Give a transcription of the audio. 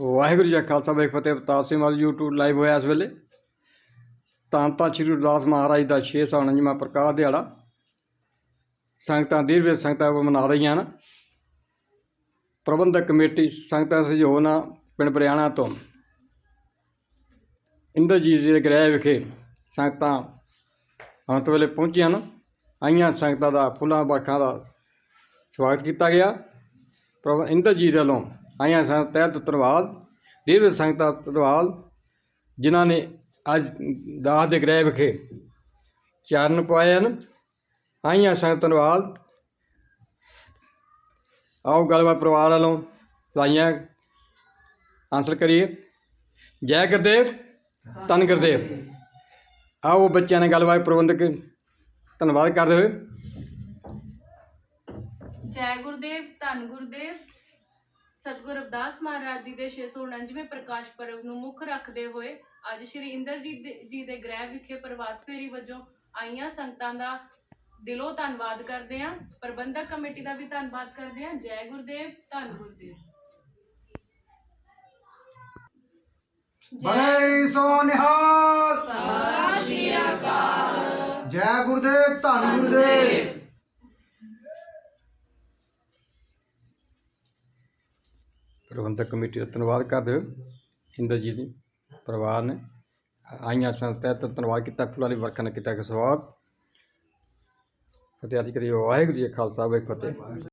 ਵਾਹਿਗੁਰੂ ਜੀ ਕਾ ਖਾਲਸਾ, ਵਾਹਿਗੁਰੂ ਫਤਿਹ। ਅਵਤਾਰ ਸਿੰਘ ਵਾਲ YouTube ਲਾਈਵ ਹੋਇਆ ਇਸ ਵੇਲੇ। ਤਾਂ ਤਾਂ ਸ੍ਰੀ ਗੁਰਦਾਸ ਮਹਾਰਾਜ ਦਾ 649ਵਾਂ ਪ੍ਰਕਾਸ਼ ਦਿਹਾੜਾ। ਸੰਗਤਾਂ ਦੀਰਵੇ ਸੰਗਤਾਂ ਮਨਾ ਰਹੀਆਂ ਹਨ। ਪ੍ਰਬੰਧਕ ਕਮੇਟੀ ਸੰਗਤਾਂ ਸਹਿਯੋਗ ਨਾਲ ਪਿੰਡ ਬਰਿਆਣਾ ਤੋਂ ਇੰਦਰਜੀਤ ਜੀ ਦੇ ਗ੍ਰਹਿ ਵਿਖੇ ਸੰਗਤਾਂ ਅੰਤ ਵੇਲੇ ਪਹੁੰਚੀਆਂ ਹਨ। ਆਈਆਂ ਸੰਗਤਾਂ ਦਾ ਫੁੱਲਾਂ ਬਾਖਾਂ ਦਾ ਸਵਾਗਤ ਕੀਤਾ ਗਿਆ। ਪ੍ਰਭ ਇੰਦਰਜੀਤ ਵੱਲੋਂ ਆਈਆਂ ਸੰਗਤਾਂ ਤਹਿ ਤੋਂ ਧੰਨਵਾਦ। ਦੀਰਘ ਸੰਗਤਾਂ ਦਾ ਧੰਨਵਾਦ, ਜਿਨ੍ਹਾਂ ਨੇ ਅੱਜ ਦਾਸ ਦੇ ਗ੍ਰਹਿ ਵਿਖੇ ਚਰਨ ਪਾਏ ਹਨ। ਆਈਆਂ ਸੰਗਤ ਧੰਨਵਾਦ। ਆਓ ਗੱਲਬਾਤ ਪਰਿਵਾਰ ਵੱਲੋਂ ਲਾਈਆਂ। ਆਨਸਰ ਕਰੀਏ। ਜੈ ਗੁਰਦੇਵ, ਧੰਨ ਗੁਰਦੇਵ। ਆਓ ਬੱਚਿਆਂ ਨੇ ਗੱਲਬਾਤ ਪ੍ਰਬੰਧਕ, ਧੰਨਵਾਦ ਕਰਦੇ ਹੋਏ। ਜੈ ਗੁਰਦੇਵ, ਧੰਨ ਗੁਰਦੇਵ। ਸਤਿਗੁਰ ਰਵਿਦਾਸ ਮਹਾਰਾਜ ਜੀ ਦੇ 649ਵੇਂ ਪ੍ਰਕਾਸ਼ ਪਰਵ ਨੂੰ ਮੁੱਖ ਰੱਖਦੇ ਹੋਏ ਅੱਜ ਸ਼੍ਰੀ ਇੰਦਰਜੀਤ ਜੀ ਦੇ ਗ੍ਰਹਿ ਵਿਖੇ ਪ੍ਰਭਾਤ ਫੇਰੀ ਵਜੋਂ ਆਈਆਂ ਸੰਗਤਾਂ ਦਾ ਦਿਲੋਂ ਧੰਨਵਾਦ ਕਰਦੇ ਹਾਂ। ਪ੍ਰਬੰਧਕ ਕਮੇਟੀ ਦਾ ਵੀ ਧੰਨਵਾਦ ਕਰਦੇ ਹਾਂ। ਜੈ ਗੁਰਦੇਵ ਧੰਨ ਗੁਰਦੇਵ। ਬੜੇ ਸੋ ਨਿਹਾਲ। ਜੈ ਗੁਰਦੇਵ ਧੰਨ ਗੁਰਦੇਵ। ਪ੍ਰਬੰਧਕ ਕਮੇਟੀ ਦਾ ਧੰਨਵਾਦ ਕਰਦੇ ਹੋਏ ਇੰਦਰ ਜੀ ਪਰਿਵਾਰ ਨੇ। ਆਈਆਂ ਸੰਗਤਾਂ ਤਹਿਤ ਧੰਨਵਾਦ ਕੀਤਾ, ਫੁੱਲਾਂ ਦੀ ਵਰਖਾ ਨੇ ਕੀਤਾ ਕਿ ਸਵਾਦ ਫਤਿਹ ਆਦਿ ਕਰੀ ਵਾਹਿਗੁਰੂ ਜੀ ਕਾ ਖਾਲਸਾ, ਵਾਹਿਗੁਰੂ ਜੀ ਫਤਿਹ।